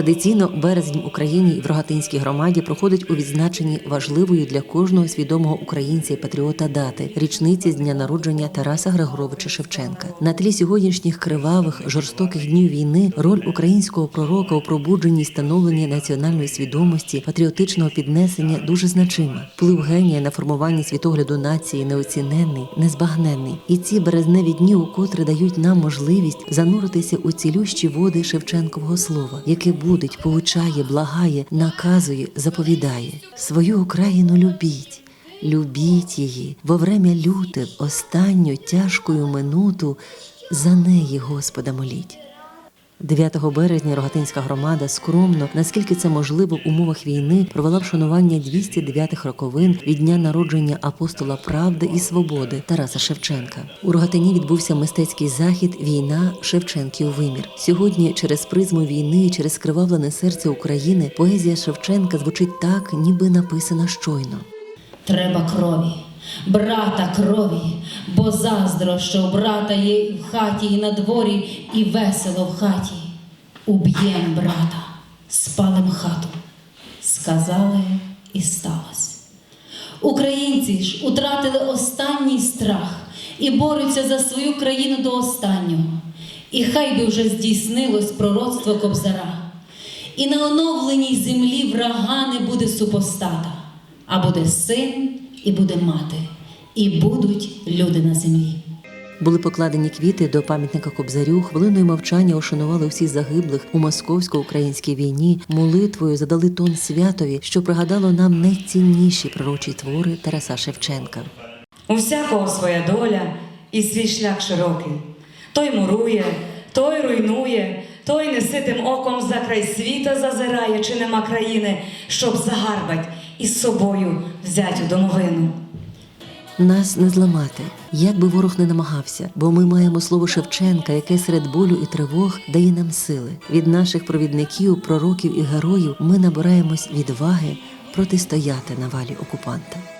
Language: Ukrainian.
Традиційно березень в Україні і в Рогатинській громаді проходить у відзначенні важливої для кожного свідомого українця і патріота дати річниці з дня народження Тараса Григоровича Шевченка. На тлі сьогоднішніх кривавих жорстоких днів війни роль українського пророка у пробудженні і становленні національної свідомості, патріотичного піднесення дуже значима. Вплив генія на формування світогляду нації неоціненний, незбагненний. І ці березневі дні укотре дають нам можливість зануритися у цілющі води Шевченкового слова, яке будить, поучає, благає, наказує, заповідає. Свою Україну любіть. Любіть її во время люте, останню тяжкою минуту за неї Господа моліть. 9 березня Рогатинська громада скромно, наскільки це можливо в умовах війни, провела вшанування 209-х роковин від дня народження апостола правди і свободи Тараса Шевченка. У Рогатині відбувся мистецький захід Війна Шевченків вимір. Сьогодні через призму війни через скривавлене серце України поезія Шевченка звучить так, ніби написана щойно. Треба крові, брата крові, бо заздро, що брата є в хаті, і на дворі, і весело в хаті. Уб'єм брата, спалим хату. Сказали і сталося. Українці ж утратили останній страх і борються за свою країну до останнього. І хай би вже здійснилось пророцтво Кобзара. І на оновленій землі врага не буде супостата, а буде син і буде мати, і будуть люди на землі. Були покладені квіти до пам'ятника Кобзарю, хвилиною мовчання ошанували всіх загиблих у московсько-українській війні, молитвою задали тон святові, що пригадало нам найцінніші пророчі твори Тараса Шевченка. У всякого своя доля і свій шлях широкий. Той мурує, той руйнує, той неситим оком за край світа зазирає, чи нема країни, щоб загарбать і з собою взять у домовину. Нас не зламати, як би ворог не намагався, бо ми маємо слово Шевченка, яке серед болю і тривог дає нам сили. Від наших провідників, пророків і героїв ми набираємось відваги протистояти навалі окупанта.